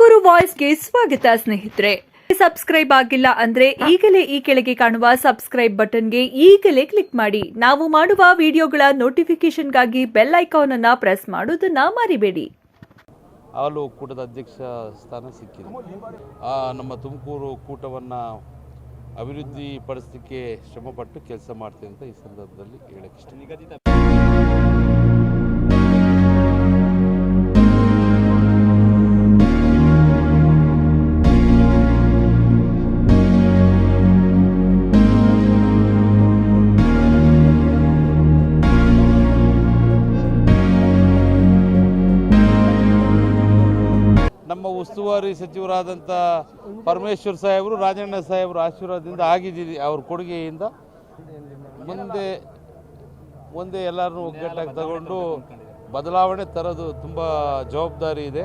ತುಮಕೂರು ವಾಯ್ಸ್ಗೆ ಸ್ವಾಗತ ಸ್ನೇಹಿತರೆ. ಸಬ್ಸ್ಕ್ರೈಬ್ ಆಗಿಲ್ಲ ಅಂದ್ರೆ ಈಗಲೇ ಈ ಕೆಳಗೆ ಕಾಣುವ ಸಬ್ಸ್ಕ್ರೈಬ್ ಬಟನ್ಗೆ ಈಗಲೇ ಕ್ಲಿಕ್ ಮಾಡಿ. ನಾವು ಮಾಡುವ ವಿಡಿಯೋಗಳ ನೋಟಿಫಿಕೇಶನ್ಗಾಗಿ ಬೆಲ್ ಐಕಾನ್ ಅನ್ನ ಪ್ರೆಸ್ ಮಾಡೋದನ್ನ ಮರಿಬೇಡಿ. ಹಾಲು ಕೂಟದ ಅಧ್ಯಕ್ಷ ಸ್ಥಾನ ಸಿಕ್ಕಿದೆ. ನಮ್ಮ ತುಮಕೂರು ಕೂಟವನ್ನು ಅಭಿವೃದ್ಧಿ ಪಡಿಸಲಿಕ್ಕೆ ಶ್ರಮಪಟ್ಟು ಕೆಲಸ ಮಾಡ್ತೇವೆ ಅಂತ ಈ ಸಂದರ್ಭದಲ್ಲಿ ಹೇಳಕ್ಕೆ ನಮ್ಮ ಉಸ್ತುವಾರಿ ಸಚಿವರಾದಂಥ ಪರಮೇಶ್ವರ್ ಸಾಹೇಬರು, ರಾಜಣ್ಣ ಸಾಹೇಬರು ಆಶೀರ್ವಾದದಿಂದ ಆಗಿದ್ದೀವಿ ಅವ್ರ ಕೊಡುಗೆಯಿಂದ. ಮುಂದೆ ಒಂದೇ ಎಲ್ಲರನ್ನೂ ಒಗ್ಗಟ್ಟಾಗಿ ತಗೊಂಡು ಬದಲಾವಣೆ ತರೋದು ತುಂಬ ಜವಾಬ್ದಾರಿ ಇದೆ.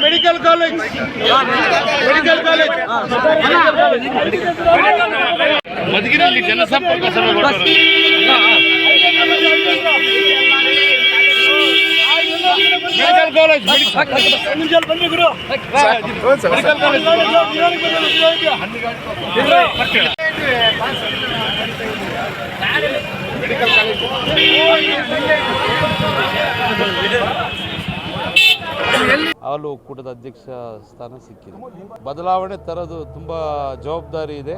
మెడికల్ కాలేజ్ మెడికల్ కాలేజ్ మదిగిరాలి జనసంపర్క సభ medical college medical college medical college ಹಾಲು ಒಕ್ಕೂಟದ ಅಧ್ಯಕ್ಷ ಸ್ಥಾನ ಸಿಕ್ಕಿದೆ. ಬದಲಾವಣೆ ತರೋದು ತುಂಬ ಜವಾಬ್ದಾರಿ ಇದೆ.